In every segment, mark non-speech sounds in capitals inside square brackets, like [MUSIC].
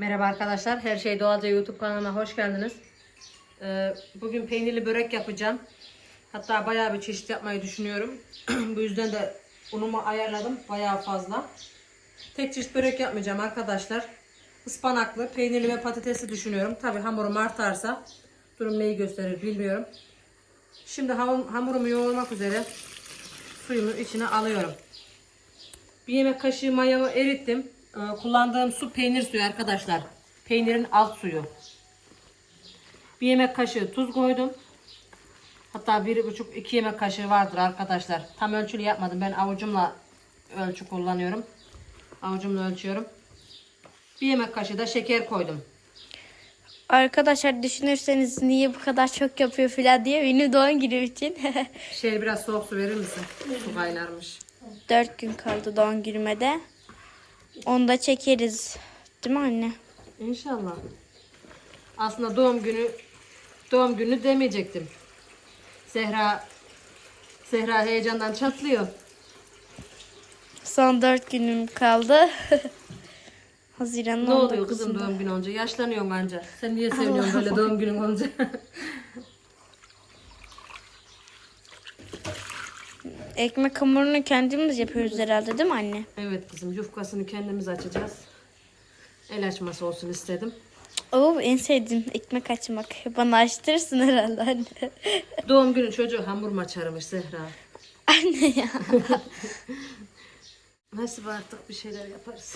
Merhaba arkadaşlar. Her şey doğalca YouTube kanalıma hoş geldiniz. Ee, bugün peynirli börek yapacağım. Hatta bayağı bir çeşit yapmayı düşünüyorum. [CLEARS THROAT] Bu yüzden de unumu ayarladım. Bayağı fazla. Tek çeşit börek yapmayacağım arkadaşlar. Ispanaklı, peynirli ve patatesli düşünüyorum. Tabi hamurum artarsa durum neyi gösterir bilmiyorum. Şimdi ham- hamurumu yoğurmak üzere suyumu içine alıyorum. Bir yemek kaşığı mayamı erittim. Ee, Kullandığım su peynir suyu arkadaşlar. Peynirin alt suyu. Bir yemek kaşığı tuz koydum. Hatta bir buçuk iki yemek kaşığı vardır arkadaşlar. Tam ölçülü yapmadım. Ben avucumla ölçü kullanıyorum. Avucumla ölçüyorum. Bir yemek kaşığı da şeker koydum. Arkadaşlar düşünürseniz niye bu kadar çok yapıyor filan diye benim doğum günüm için. [LAUGHS] Şey biraz soğuk su verir misin? Su kaynarmış. 4 gün kaldı doğum günüme de. Onu da çekeriz. Değil mi anne? İnşallah. Aslında doğum günü doğum günü demeyecektim. Zehra Zehra heyecandan çatlıyor. Son 4 günüm kaldı. [LAUGHS] Haziran'ın Ne oluyor 19'unda. kızım doğum günü olunca? Yaşlanıyorsun anca. Sen niye [LAUGHS] seviniyorsun böyle doğum günün olunca? [LAUGHS] Ekmek hamurunu kendimiz yapıyoruz herhalde değil mi anne? evet kızım yufkasını kendimiz açacağız. El açması olsun istedim. Oo en sevdiğim ekmek açmak. Bana açtırırsın herhalde anne. [LAUGHS] Doğum günü çocuğu hamur mu açarmış Zehra? anne ya. [LAUGHS] Nasıl artık bir şeyler yaparız.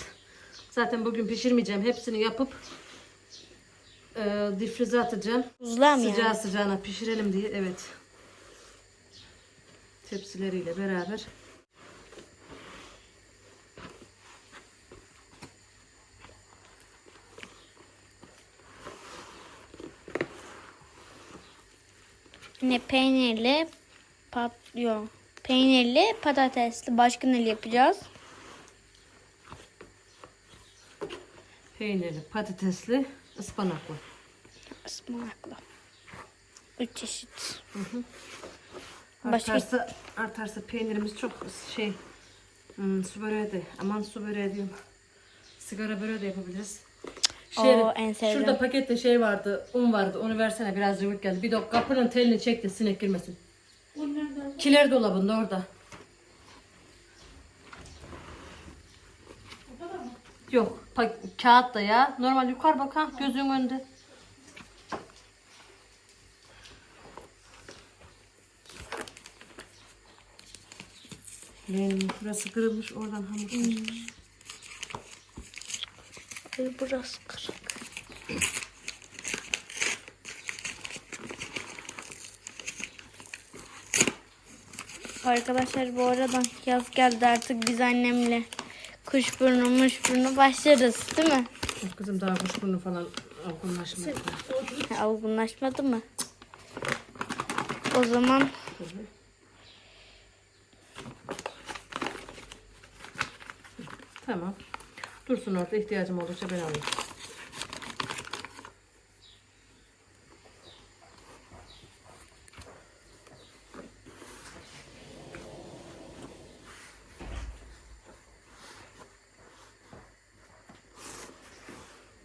Zaten bugün pişirmeyeceğim. Hepsini yapıp e, difrize atacağım. Buzluğa mı Sıcağı yani? sıcağına pişirelim diye. Evet. Tepsileriyle beraber. Yine peynirli pat yok. Peynirli patatesli başka ne yapacağız? Peynirli, patatesli, ıspanaklı. Ispanaklı. Üç çeşit. Başka Artarsa, artarsa peynirimiz çok şey hmm, su böreği de aman su böreği diyorum. Sigara böreği de yapabiliriz. Oo, en sevdiğim. Şurada pakette şey vardı, un vardı. Onu versene biraz cıvık geldi. Bir de kapının telini çek de sinek girmesin. Kiler dolabında orada. Yok, pa- kağıt da ya. Normal yukarı bak ha, gözün önünde. Benim burası kırılmış, oradan hamur. Ay, burası kırık. Arkadaşlar bu arada yaz geldi artık biz annemle kuşburnu muşburnu başlarız değil mi? Kızım daha kuşburnu falan olgunlaşmadı. Olgunlaşmadı mı? O zaman Tamam. Dursun orada ihtiyacım olursa ben alayım.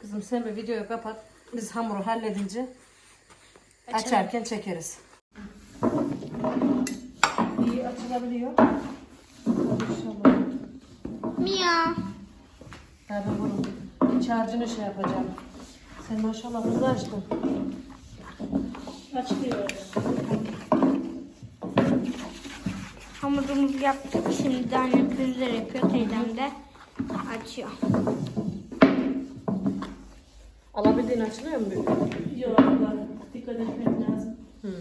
Kızım sen bir videoyu kapat. Biz hamuru halledince açarken çekeriz. İyi açılabiliyor. Mia. Ya ben bunun iç harcını şey yapacağım. Sen maşallah hızlı açtın. Açılıyor. Hamurumuzu yaptık. Şimdi annem pürüzler yapıyor. Teyzem de açıyor. Alabildiğin açılıyor mu? Yok dikkat etmek lazım. Hmm.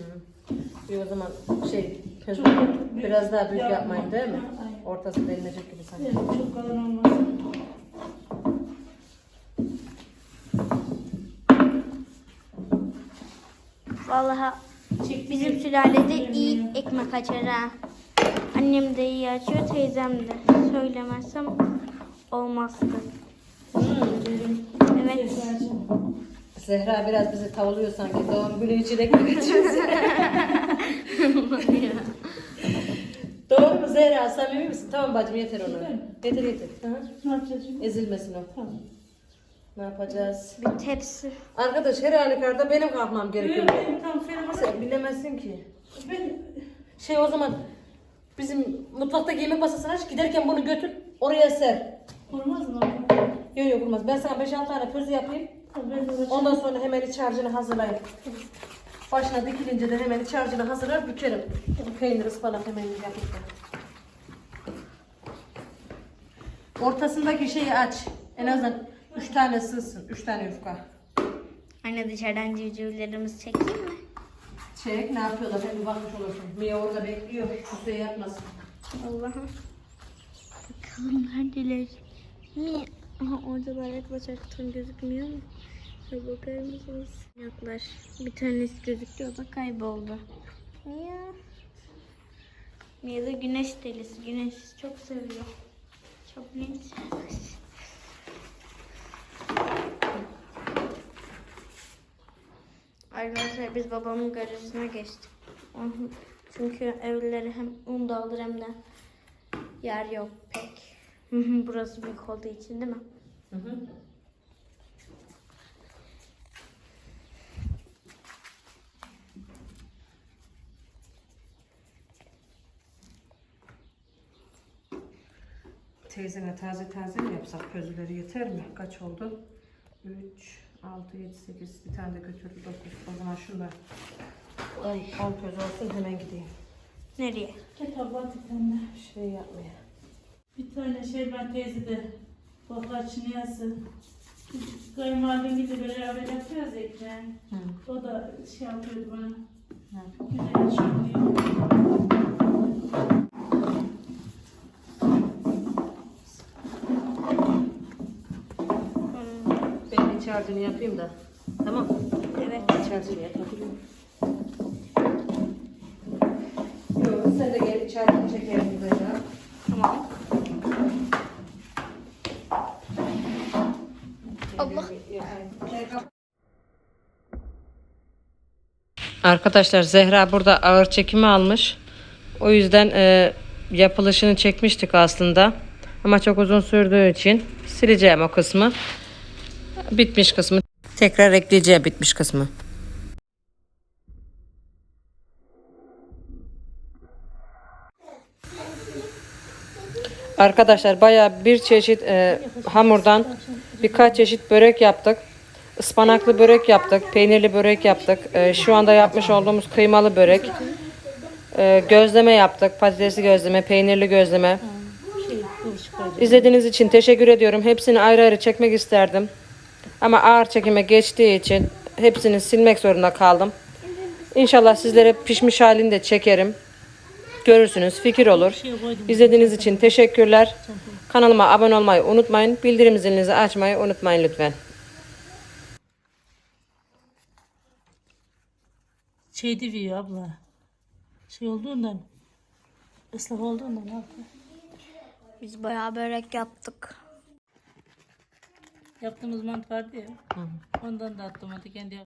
İyi o zaman şey biraz daha büyük yapma. yapmayın değil mi? Ortası delinecek gibi sanki. Evet, çok kalın olmasın. Vallahi bizim sülalede iyi ekmek açar ha. Annem de iyi açıyor, teyzem de. Söylemezsem olmazdı. Evet. Zehra biraz bizi tavlıyor sanki. Doğum günü için ekmek açıyorsun. [LAUGHS] [LAUGHS] Doğru mu Zehra? Samimi misin? Tamam bacım yeter onu. Yeter yeter. Hı. Ne yapacağız şimdi? Ezilmesin o. Tamam. Ne yapacağız? Bir tepsi. Arkadaş her halükarda benim kalkmam gerekiyor. Yok, benim tam bana. Sen bilemezsin ki. Ben Şey o zaman bizim mutfaktaki yemek masasına aç giderken bunu götür oraya ser. olmaz mı? Yok yok olmaz. Ben sana 5-6 tane pözü yapayım. Ondan sonra hemen iç harcını hazırlayayım. Başına dikilince de hemen iç harcını hazırlar bükerim. Bu peynir ıspanak hemen yapıp da. Ortasındaki şeyi aç. En azından 3 tane sığsın. 3 tane yufka. Anne dışarıdan civcivlerimizi çekeyim mi? Çek ne yapıyorlar hem bakmış olursun. Mia orada bekliyor. Kusura yapmasın. Allah'ım. Bakalım neredeler? Niye? Aha orada balık bacaktan gözükmüyor mu? Şöyle bakar mısınız? Yaklaş. Bir tanesi gözüküyor da kayboldu. Ya. Mia da güneş delisi. Güneş çok seviyor. Çok net. Arkadaşlar biz babamın garajına geçtik. Çünkü evleri hem un da alır hem de yer yok pek. [LAUGHS] Burası büyük olduğu için değil mi? Hı hı. Teyzene taze taze mi yapsak közleri yeter mi? Kaç oldu? 3, 6, 7, 8 bir tane de götürdü 9. O zaman şunlar Ay. 10 köz olsun hemen gideyim. Nereye? Ketap var bir tane. Şey yapmaya. Bir tane şey ben teyze de bakar çiniyası. Kayınvalidem gibi beraber yapıyoruz ya ekmeği. Hı. O da şey yapıyordu bana. Hı. Güzel şey harcını yapayım da. Tamam. Evet. İç harcını yapabilirim. Yok sen de gel iç harcını çekelim güzelce. Tamam. Allah. Arkadaşlar Zehra burada ağır çekimi almış. O yüzden e, yapılışını çekmiştik aslında. Ama çok uzun sürdüğü için sileceğim o kısmı. Bitmiş kısmı. Tekrar ekleyeceğim bitmiş kısmı. Arkadaşlar bayağı bir çeşit e, hamurdan birkaç çeşit börek yaptık. Ispanaklı börek yaptık, peynirli börek yaptık. E, şu anda yapmış olduğumuz kıymalı börek. E, gözleme yaptık, patatesli gözleme, peynirli gözleme. İzlediğiniz için teşekkür ediyorum. Hepsini ayrı ayrı çekmek isterdim. Ama ağır çekime geçtiği için hepsini silmek zorunda kaldım. İnşallah sizlere pişmiş halini de çekerim. Görürsünüz, fikir olur. İzlediğiniz için teşekkürler. Kanalıma abone olmayı unutmayın. Bildirim zilinizi açmayı unutmayın lütfen. Şey diyor abla. Şey olduğundan. ıslak olduğundan abla. Biz bayağı börek yaptık. Yaptığımız mantı vardı ya. Ondan da attım hadi kendi yap.